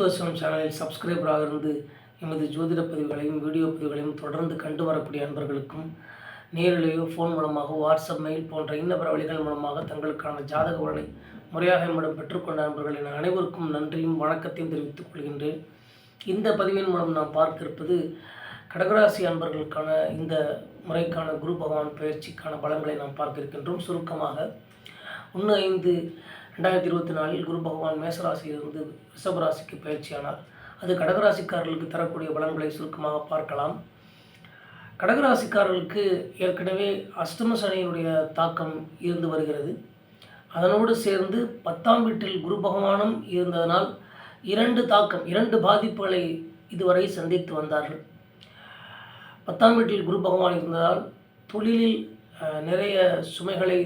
தத்துவசனம் சேனலில் சப்ஸ்கிரைபராக இருந்து எமது ஜோதிட பதிவுகளையும் வீடியோ பதிவுகளையும் தொடர்ந்து கண்டு வரக்கூடிய அன்பர்களுக்கும் நேரிலேயோ ஃபோன் மூலமாக வாட்ஸ்அப் மெயில் போன்ற இன்னபிற வழிகள் மூலமாக தங்களுக்கான ஜாதக உரனை முறையாக என்னிடம் பெற்றுக்கொண்ட அன்பர்களின் அனைவருக்கும் நன்றியும் வணக்கத்தையும் தெரிவித்துக் கொள்கின்றேன். இந்த பதிவின் மூலம் நாம் பார்க்க இருப்பது கடகராசி அன்பர்களுக்கான இந்த முறைக்கான குரு பகவான் பயிற்சிக்கான பலன்களை நாம் பார்க்க இருக்கின்றோம். சுருக்கமாக ஒன்று ஐந்து ரெண்டாயிரத்தி இருபத்தி நாலில் குரு பகவான் மேசராசியிலிருந்து ரிஷபராசிக்கு பயிற்சியானார். அது கடகராசிக்காரர்களுக்கு தரக்கூடிய பலன்களை சுருக்கமாக பார்க்கலாம். கடகராசிக்காரர்களுக்கு ஏற்கனவே அஷ்டம சனியினுடைய தாக்கம் இருந்து வருகிறது. அதனோடு சேர்ந்து பத்தாம் வீட்டில் குரு பகவானும் இருந்ததனால் இரண்டு தாக்கம் இரண்டு பாதிப்புகளை இதுவரை சந்தித்து வந்தார்கள். பத்தாம் வீட்டில் குரு பகவான் இருந்ததால் தொழிலில் நிறைய சுமைகளை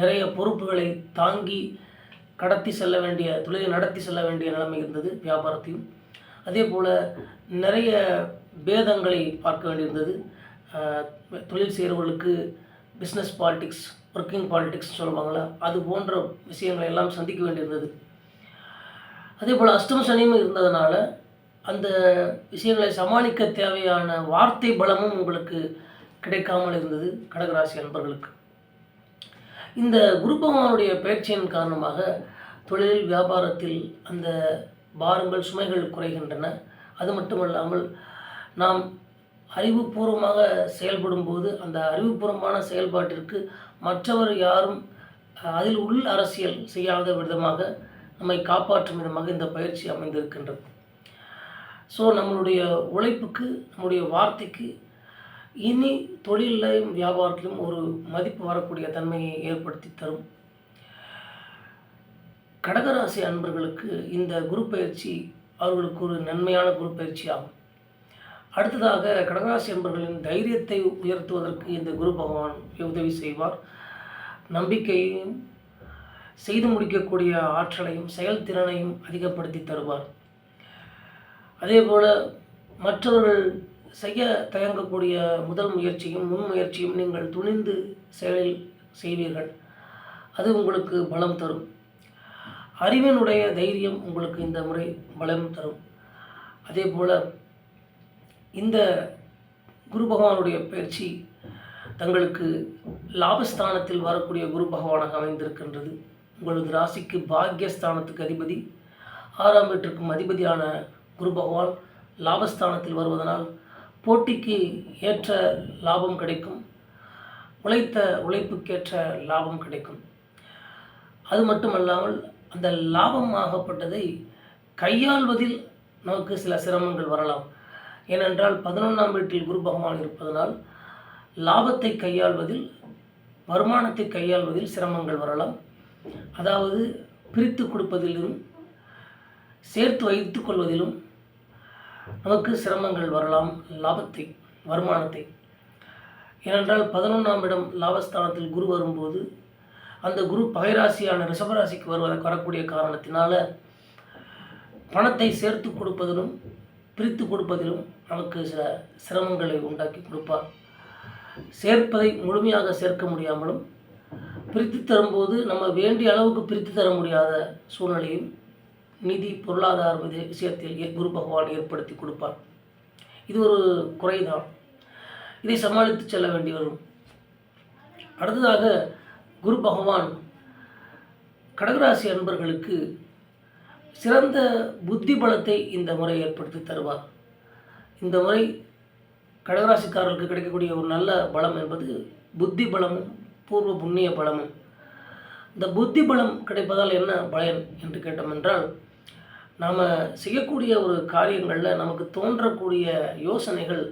நிறைய பொறுப்புகளை தாங்கி கடத்தி செல்ல வேண்டிய தொழிலை நடத்தி செல்ல வேண்டிய நிலைமை இருந்தது வியாபாரத்தையும். அதே போல் நிறைய பேதங்களை பார்க்க வேண்டியிருந்தது. தொழில் செய்கிறவர்களுக்கு பிஸ்னஸ் பாலிட்டிக்ஸ் ஒர்க்கிங் பாலிடிக்ஸ் சொல்லுவாங்களா அது போன்ற விஷயங்களை எல்லாம் சந்திக்க வேண்டியிருந்தது. அதே போல் அஷ்டம சனியும் இருந்ததுனால அந்த விஷயங்களை சமாளிக்க தேவையான வார்த்தை பலமும் உங்களுக்கு கிடைக்காமல் இருந்தது கடகராசி அன்பர்களுக்கு. இந்த குருபகவானுடைய பயிற்சியின் காரணமாக தொழில் வியாபாரத்தில் அந்த பாரங்கள் சுமைகள் குறைகின்றன. அது மட்டுமல்லாமல் நாம் அறிவுபூர்வமாக செயல்படும்போது அந்த அறிவுபூர்வமான செயல்பாட்டிற்கு மற்றவர் யாரும் அதில் உள் அரசியல் செய்யாத விதமாக நம்மை காப்பாற்றும் விதமாக இந்த பயிற்சி அமைந்திருக்கின்றது. ஸோ நம்மளுடைய உழைப்புக்கு நம்முடைய வார்த்தைக்கு இனி தொழிலையும் வியாபாரத்திலும் ஒரு மதிப்பு வரக்கூடிய தன்மையை ஏற்படுத்தி தரும். கடகராசி அன்பர்களுக்கு இந்த குரு பயிற்சி அவர்களுக்கு ஒரு நன்மையான குரு பயிற்சி ஆகும். அடுத்ததாக கடகராசி அன்பர்களின் தைரியத்தை உயர்த்துவதற்கு இந்த குரு பகவான் உதவி செய்வார். நம்பிக்கையையும் செய்து முடிக்கக்கூடிய ஆற்றலையும் செயல்திறனையும் அதிகப்படுத்தி தருவார். அதே போல் மற்றவர்கள் செய்ய தயங்கக்கூடிய முதல் முயற்சியும் முன் முயற்சியும் நீங்கள் துணிந்து செயலில் செய்வீர்கள். அது உங்களுக்கு பலம் தரும். அறிவினுடைய தைரியம் உங்களுக்கு இந்த முறை பலம் தரும். அதே போல் இந்த குரு பகவானுடைய பயிற்சி தங்களுக்கு லாபஸ்தானத்தில் வரக்கூடிய குரு பகவானாக அமைந்திருக்கின்றது. உங்களது ராசிக்கு பாக்யஸ்தானத்துக்கு அதிபதி ஆறாம் வீட்டிற்கும் அதிபதியான குரு பகவான் லாபஸ்தானத்தில் வருவதனால் போட்டிக்கு ஏற்ற லாபம் கிடைக்கும். உழைத்த உழைப்புக்கேற்ற லாபம் கிடைக்கும். அது மட்டுமல்லாமல் அந்த லாபம் ஆகப்பட்டதை கையாள்வதில் நமக்கு சில சிரமங்கள் வரலாம். ஏனென்றால் பதினொன்றாம் வீட்டில் குரு பகவான் இருப்பதனால் லாபத்தை கையாள்வதில் வருமானத்தை கையாள்வதில் சிரமங்கள் வரலாம். அதாவது பிரித்து கொடுப்பதிலும் சேர்த்து வைத்துக் கொள்வதிலும் நமக்கு சிரமங்கள் வரலாம் லாபத்தை வருமானத்தை. ஏனென்றால் பதினொன்றாம் இடம் லாபஸ்தானத்தில் குரு வரும்போது அந்த குரு பகைராசியான ரிஷபராசிக்கு வருவதற்கு வரக்கூடிய காரணத்தினால பணத்தை சேர்த்து கொடுப்பதிலும் பிரித்து கொடுப்பதிலும் நமக்கு சில சிரமங்களை உண்டாக்கி கொடுப்பார். சேர்ப்பதை முழுமையாக சேர்க்க முடியாமலும் பிரித்து தரும்போது நம்ம வேண்டிய அளவுக்கு பிரித்து தர முடியாத சூழ்நிலையும் நிதி பொருளாதார விஷயத்தில் ஏ- குரு பகவான் ஏற்படுத்தி கொடுப்பார். இது ஒரு குறைதான். இதை சமாளித்து செல்ல வேண்டி வரும். அடுத்ததாக குரு பகவான் கடகராசி அன்பர்களுக்கு சிறந்த புத்தி பலத்தை இந்த முறை ஏற்படுத்தி தருவார். இந்த முறை கடகராசிக்காரர்களுக்கு கிடைக்கக்கூடிய ஒரு நல்ல பலம் என்பது புத்தி பலமும் பூர்வ புண்ணிய பலமும். இந்த புத்தி பலம் கிடைப்பதால் என்ன பயன் என்று கேட்டோம் என்றால் நாம் செய்யக்கூடிய ஒரு காரியங்களில் நமக்கு தோன்றக்கூடிய யோசனைகள்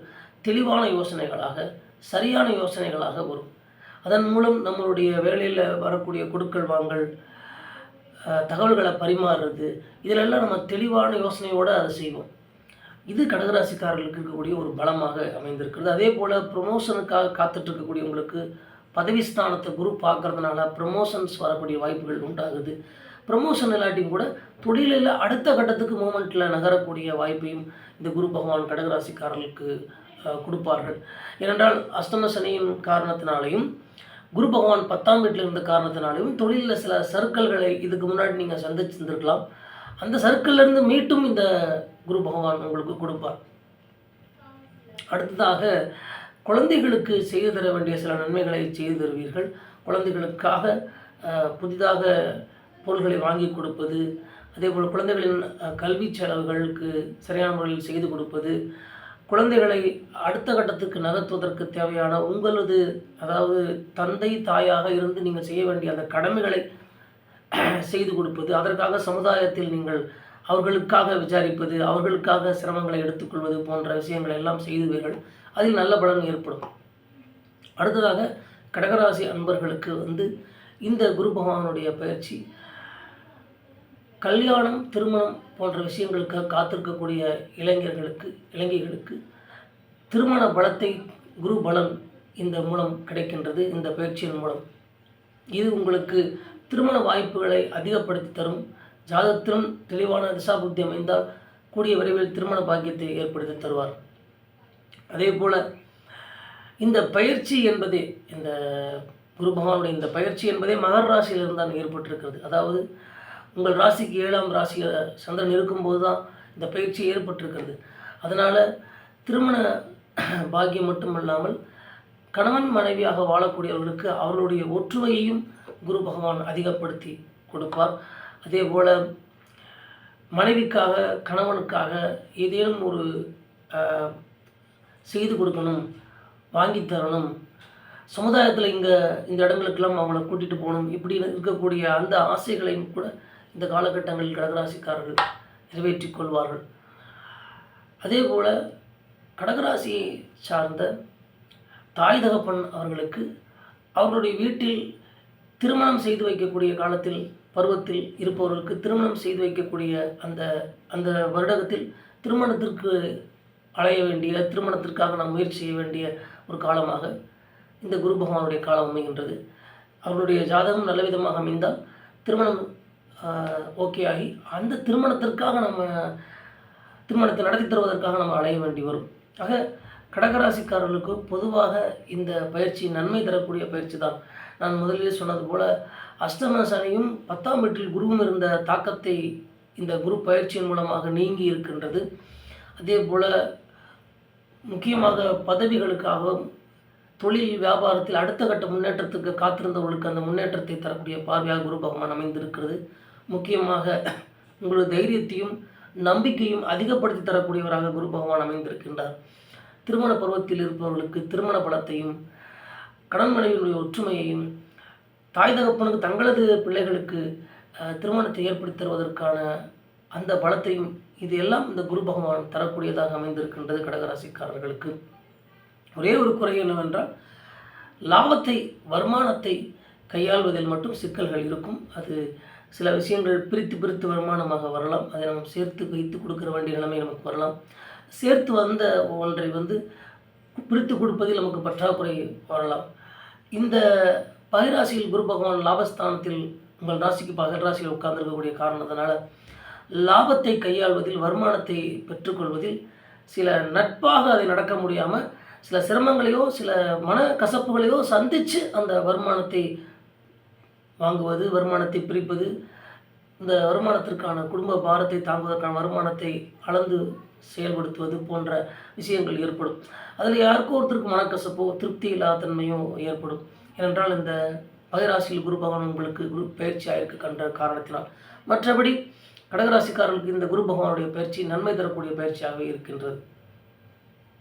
தெளிவான யோசனைகளாக சரியான யோசனைகளாக வரும். அதன் மூலம் நம்மளுடைய வேலையில் வரக்கூடிய கொடுக்கல் வாங்கல் தகவல்களை பரிமாறுறது இதிலெல்லாம் நம்ம தெளிவான யோசனையோடு அதை செய்வோம். இது கடகராசிக்காரர்களுக்கு இருக்கக்கூடிய ஒரு பலமாக அமைந்திருக்கிறது. அதே போல் ப்ரொமோஷனுக்காக காத்துட்டு இருக்கக்கூடியவங்களுக்கு பதவி ஸ்தானத்தை குரூப் பார்க்கறதுனால ப்ரொமோஷன்ஸ் வரக்கூடிய வாய்ப்புகள் உண்டாகுது. ப்ரமோஷன் இல்லாட்டியும் கூட தொழிலில் அடுத்த கட்டத்துக்கு மூமெண்ட்டில் நகரக்கூடிய வாய்ப்பையும் இந்த குரு பகவான் கடகராசிக்காரர்களுக்கு கொடுப்பார்கள். ஏனென்றால் அஷ்டம சனியின் காரணத்தினாலையும் குரு பகவான் பத்தாம் வீட்டில் இருந்த காரணத்தினாலையும் தொழிலில் சில சர்க்கிள்களை இதுக்கு முன்னாடி நீங்கள் சந்திச்சிருந்துருக்கலாம் அந்த சர்க்கிள்லேருந்து மீட்டும் இந்த குரு பகவான் உங்களுக்கு கொடுப்பார். அடுத்ததாக குழந்தைகளுக்கு செய்து தர வேண்டிய சில நன்மைகளை செய்து தருவீர்கள். குழந்தைகளுக்காக புதிதாக பொருள்களை வாங்கி கொடுப்பது அதேபோல் குழந்தைகளின் கல்வி செலவுகளுக்கு சரியான முறையில் செய்து கொடுப்பது குழந்தைகளை அடுத்த கட்டத்துக்கு நகர்த்துவதற்கு தேவையான உங்களது அதாவது தந்தை தாயாக இருந்து நீங்கள் செய்ய வேண்டிய அந்த கடமைகளை செய்து கொடுப்பது அதற்காக சமுதாயத்தில் நீங்கள் அவர்களுக்காக விசாரிப்பது அவர்களுக்காக சிரமங்களை எடுத்துக்கொள்வது போன்ற விஷயங்களை எல்லாம் செய்துவீர்கள். அதில் நல்ல பலன் ஏற்படும். அடுத்ததாக கடகராசி அன்பர்களுக்கு வந்து இந்த குரு பகவானுடைய பயிற்சி கல்யாணம் திருமணம் போன்ற விஷயங்களுக்கு காத்திருக்கக்கூடிய இளைஞர்களுக்கு இளைஞர்களுக்கு திருமண பலத்தை குரு பலன் இந்த மூலம் கிடைக்கின்றது இந்த பயிற்சியின் மூலம். இது உங்களுக்கு திருமண வாய்ப்புகளை அதிகப்படுத்தி தரும். ஜாதகத்திலும் தெளிவான திசாபுத்தி அமைந்தால் கூடிய விரைவில் திருமண பாக்கியத்தை ஏற்படுத்தி தருவார். அதே போல் இந்த பயிற்சி என்பதே இந்த குரு பகவானுடைய இந்த பயிற்சி என்பதே மகர் ராசியிலிருந்து தான் ஏற்பட்டிருக்கிறது. அதாவது உங்கள் ராசிக்கு ஏழாம் ராசியில் சந்திரன் இருக்கும்போது தான் இந்த பயிற்சி ஏற்பட்டிருக்கிறது. அதனால் திருமண பாக்கியம் மட்டுமல்லாமல் கணவன் மனைவியாக வாழக்கூடியவர்களுக்கு அவர்களுடைய ஒற்றுமையையும் குரு பகவான் அதிகப்படுத்தி கொடுப்பார். அதே போல் மனைவிக்காக கணவனுக்காக ஏதேனும் ஒரு செய்து கொடுக்கணும் வாங்கி தரணும். சமுதாயத்தில் இங்கே இந்த இடங்களுக்கெல்லாம் அவங்கள கூட்டிகிட்டு போகணும். இப்படி இருக்கக்கூடிய அந்த ஆசைகளையும் கூட இந்த காலகட்டங்களில் கடகராசிக்காரர்கள் நிறைவேற்றிக் கொள்வார்கள். அதே போல் கடகராசியை சார்ந்த தாய் தகப்பன் அவர்களுக்கு அவர்களுடைய வீட்டில் திருமணம் செய்து வைக்கக்கூடிய காலத்தில் பருவத்தில் இருப்பவர்களுக்கு திருமணம் செய்து வைக்கக்கூடிய அந்த அந்த வருடகத்தில் திருமணத்திற்கு அலைய வேண்டிய திருமணத்திற்காக நாம் முயற்சி செய்ய வேண்டிய ஒரு காலமாக இந்த குரு பகவானுடைய காலம் அமைகின்றது. அவருடைய ஜாதகம் நல்ல விதமாக அமைந்தால் திருமணம் ஓகே ஆகி அந்த திருமணத்திற்காக நம்ம திருமணத்தை நடத்தி தருவதற்காக நம்ம அலைய வேண்டி வரும். ஆக கடகராசிக்காரர்களுக்கு பொதுவாக இந்த பயிற்சி நன்மை தரக்கூடிய பயிற்சி தான். நான் முதலில் சொன்னது போல் அஷ்டம சனியும் பத்தாம் வீட்டில் குருவும் இருந்த தாக்கத்தை இந்த குரு பயிற்சியின் மூலமாக நீங்கி இருக்கின்றது. அதே போல் முக்கியமாக பதவிகளுக்காகவும் தொழில் வியாபாரத்தில் அடுத்த கட்ட முன்னேற்றத்துக்கு காத்திருந்தவர்களுக்கு அந்த முன்னேற்றத்தை தரக்கூடிய பார்வையாக குரு பகவான் அமைந்திருக்கிறது. முக்கியமாக உங்களது தைரியத்தையும் நம்பிக்கையும் அதிகப்படுத்தி தரக்கூடியவராக குரு பகவான் அமைந்திருக்கின்றார். திருமண பருவத்தில் இருப்பவர்களுக்கு திருமண பலத்தையும் கடன் மனைவியினுடைய ஒற்றுமையையும் தாய் தகப்பனுக்கு தங்களது பிள்ளைகளுக்கு திருமணத்தை ஏற்படுத்தி தருவதற்கான அந்த பலத்தையும் இது எல்லாம் இந்த குரு பகவான் தரக்கூடியதாக அமைந்திருக்கின்றது கடகராசிக்காரர்களுக்கு. ஒரே ஒரு குறை என்னவென்றால் லாபத்தை வருமானத்தை கையாள்வதில் மட்டும் சிக்கல்கள் இருக்கும். அது சில விஷயங்கள் பிரித்து பிரித்து வருமானமாக வரலாம். அதை நம்ம சேர்த்து வைத்து கொடுக்குற வேண்டிய நிலைமை நமக்கு வரலாம். சேர்த்து வந்த ஒன்றை வந்து பிரித்து கொடுப்பதில் நமக்கு பற்றாக்குறை வரலாம். இந்த பகிராசியில் குரு பகவான் லாபஸ்தானத்தில் உங்கள் ராசிக்கு பகல் ராசியில் உட்கார்ந்திருக்கக்கூடிய காரணத்தினால லாபத்தை கையாள்வதில் வருமானத்தை பெற்றுக்கொள்வதில் சில நட்பாக அதை நடக்க முடியாமல் சில சிரமங்களையோ சில மன கசப்புகளையோ சந்தித்து அந்த வருமானத்தை வாங்குவது வருமானத்தை பிரிப்பது இந்த வருமானத்திற்கான குடும்ப பாரத்தை தாங்குவதற்கான வருமானத்தை அளந்து செயல்படுத்துவது போன்ற விஷயங்கள் ஏற்படும். அதில் யாருக்கோ ஒருத்தருக்கு மனக்கசப்போ திருப்தி இல்லாத தன்மையோ ஏற்படும். ஏனென்றால் இந்த பகிராசியில் குரு பகவான் உங்களுக்கு குரு பயிற்சி ஆயிருக்கு கண்ட காரணத்தினால். மற்றபடி கடகராசிக்காரர்களுக்கு இந்த குரு பகவானுடைய பயிற்சி நன்மை தரக்கூடிய பயிற்சியாகவே இருக்கின்றது.